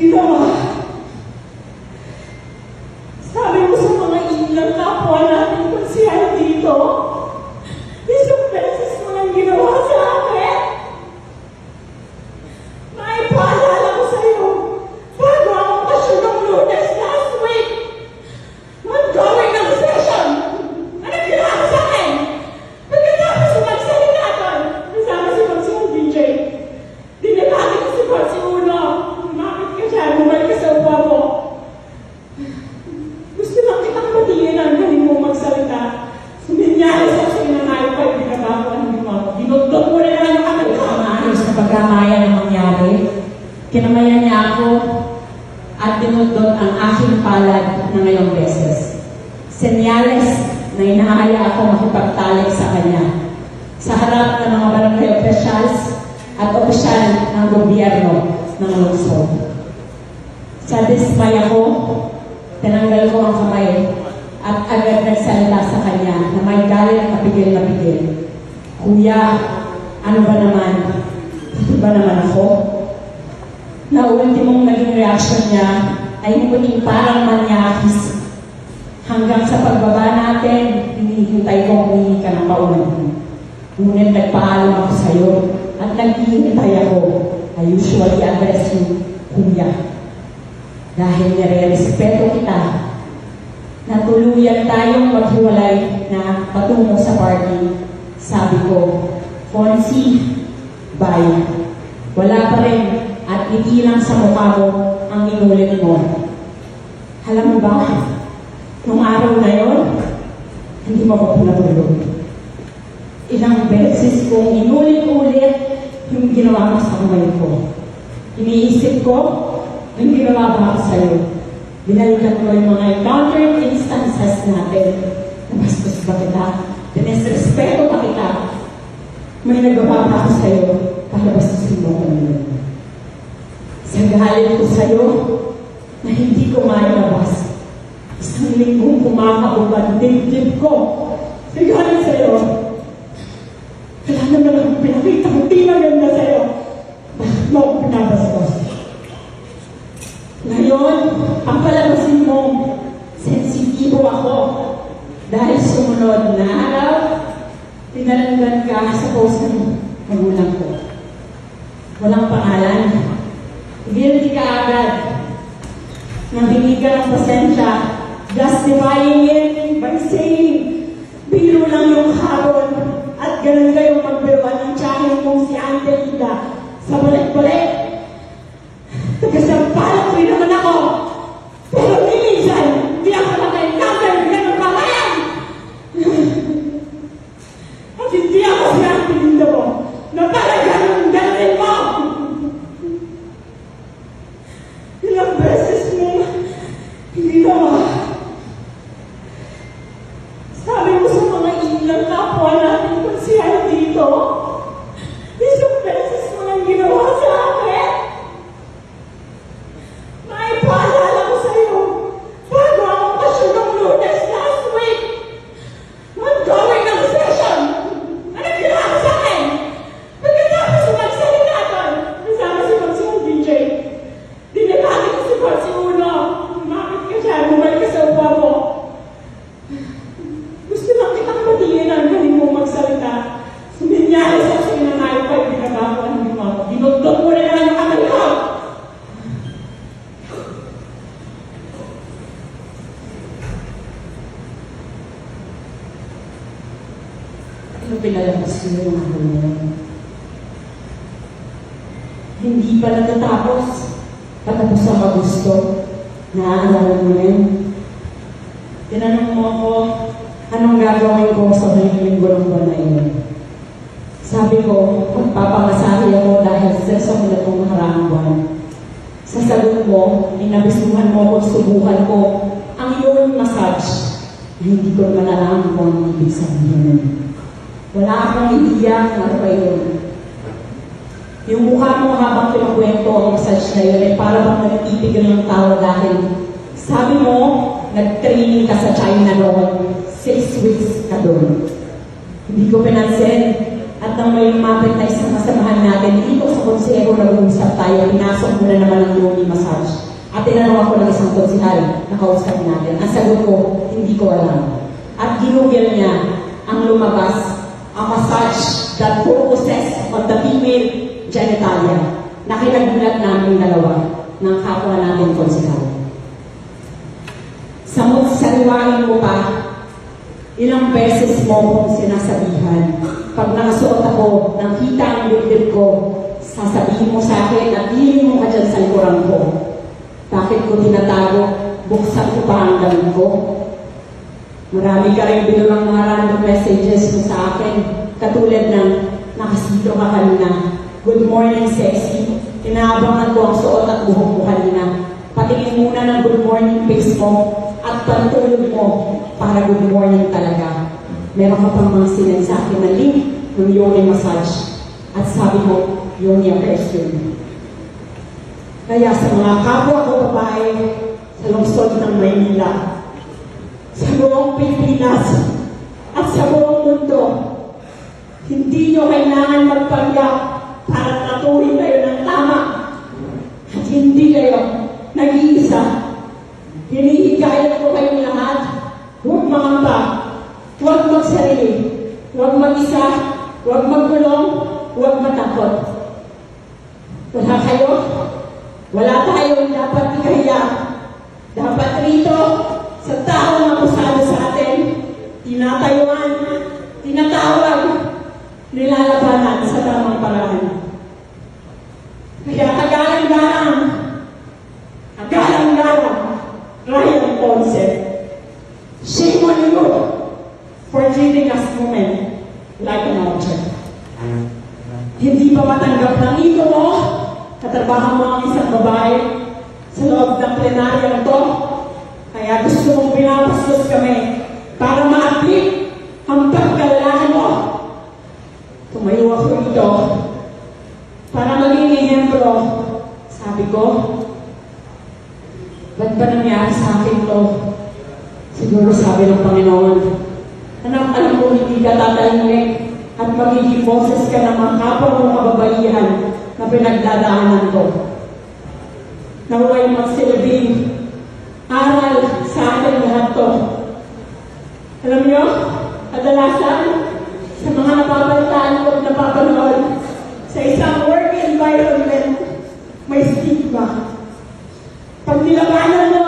Ginawa. Sabi mo sa mga ilang kapwa natin kung siya dito, isang beses mo nang ginawa sa akin. May paalala ko sa'yo, bago ang okasyon ng lunes last week, mag-going ng session. Ano ginawa mo sa akin? Pagkatapos magsalita doon, kasama si Monsignor DJ, Dinibati ko si Boss Uno. Lumapit ka siya, bumalik ka sa upa mo. Gusto lang kitang patingin ang galing mo magsalita. Suminyari sa akin na nayo pa yung ginagawa ng ginawa mo. Dinugdog mo rin ang kamay ko. Maayos na pagkamayan ang mangyari. Kinamayan niya ako at dinudot ang aking palad na ngayong beses. Senyales na inahaya ako makipagtalik sa kanya sa harap ng mga barangay officials at opisyal ng gobyerno ng lungsod. Sa dismay ako, tinanggal ko ang kamay at agad nagsalita sa kanya na may galit na pigil na pigil. Kuya, ano ba naman? Ito ba naman ako? Na ultimong naging reaction niya ay ngunit parang manyakis. Hanggang sa pagbaba natin, hinihintay ko humingi ka ng paumanhin. Ngunit nagpaalam ako sa iyo at naghihintay ako. I usually address you, Kuya. Dahil nire-respeto kita, na tuluyan tayong maghiwalay na patungo sa party. Sabi ko, Fonzie, bye. Wala pa rin at hindi lang sa mukha mo ang inulit mo. Alam mo ba, nung araw na yon, hindi mo ako pinatulog. Ilang beses kong inulit-ulit yung ginawa mo sa kamay ko. Iniisip ko, yung ginawa ba ako sa'yo? Binalikan ko yung mga encountered instances natin. Nabastos ba kita? Pinesrespeto ba kita? May nagawa ba ako sa'yo para bastusin mo ko ngayon? Galit ko sa'yo na hindi ko mailabas. Isang linggong kumakabog ang dibdib ko. Galit sa'yo. Wala naman akong pinakita kung di maganda sa'yo. Bakit mo ako pinabastos? Ngayon, ang palabasin mo, sensitibo ako. Dahil sumunod na araw, tinalanggan ka sa post ng magulang ko. Walang pangalan. Guilty ka agad. Nang hindi ka ng pasensya, justifying it by saying, biro lang yung habon at ganun kayong magbiruan ng tiyahin mong si Angelita sa balik-balik. Tagasampalan ko rin naman ako. Pero ni minsan, di ako naka-encounter ng ganun palayan. At hindi ako sinapilinda mo na talagang galing mo. Ilang beses mo ginawa. Sabi mo sa mga ilang kapwa natin kung siya dito, isang beses mo nang ginawa sa akin. May paalala ko sa'yo, bago ang okasyon ng lunes last week, mag-going ng session. Ano ginawa mo sa akin? Pagkatapos magsalita doon, kasama si Monsignor DJ, dinibati ko si Boss Uno. Lumapit ka siya, bumalik ka sa upa mo. Gusto lang kitang patingin ang galing mo magsalita. Suminyari sa akin na nayo pa yung ginagawa ng ginawa mo. Dinugdog mo rin ang kamay ko. Ano pinalabas ko yung ano na yun? Hindi pa natatapos. Patapos ang magusto. Naaalala mo yun? Tinanong mo ako, anong gagawin ko sa huling linggo ng buwan na yun? Sabi ko, magpapamasahe ako dahil stress ako na itong nakaraang. Sa sagot mo, inabisuhan mo ako, subukan ko ang iyong massage hindi ko malalaman kung ang ibig sabihin nun. Wala akong ideya kung ano ba yun. Yung mukha mo ang na yun ay para bang nagtitigan ng tao dahil sabi mo, nag-training ka sa China noon, six weeks ka doon. Hindi ko pinansin at At nang may lumapit na isang kasamahan natin dito sa konseho nag-uusap tayo, pinasok mo na naman ang yoni massage. At tinanong ako ng isang konsehal na kausap natin. Ang sagot ko, hindi ko alam. At ginugil niya ang lumabas, a massage that focuses on the female genitalia na kinagulat namin dalawa ng kapwa natin konsehal. Samot sariwain mo pa, ilang beses mo akong sinasabihan. Pag nakasuot ako, nakita ang dibdib ko, sasabihin mo sa akin at hindi mo ka dyan sa likuran ko. Bakit ko tinatago? Buksan ko pa ang damit ko. Marami ka rin binulang mga random messages mo sa akin. Katulad ng, nakasito ka kanina. Good morning, sexy. Inaabangan ko ang suot at buhok mo kanina. Patingin muna ng good morning face mo at pantulog mo para good morning talaga. Meron ka pang mga sinan sa akin na link ng yoni massage. At sabi mo, yoni ang question. Kaya sa mga kapwa ko babae sa lungsod ng Maynila, sa buong Pilipinas at sa buong mundo, hindi nyo kailangan magpanggap para tatuhin kayo ng tama. At hindi kayo nag-iisa. Hinihikayat ko kayong lahat, huwag mangamba, huwag magsarili, huwag mag-isa, huwag magulong, huwag matakot. Wala kayo, wala tayong dapat ikahiya. Treating us women like an object. Hindi pa matanggap ng ego mo, katrabaho mo ang isang babae sa loob ng plenaryo to, kaya gusto mong pinapastos kami para ma-appeal ang pagkalahan mo. Tumayo ako dito para maging ehemplo. Sabi ko, ba't ba nangyari sa akin to? Siguro sabi ng Panginoon, ko hindi ka tatahimik at magiging boses ka ng mga kapwa mong kababaihan na pinagdadaanan ko. Naway magsilbing aral sa akin lahat to. Alam niyo, kadalasan sa mga napapalitaan ko at napapanood sa isang work environment, may stigma. Pag nilabanan mo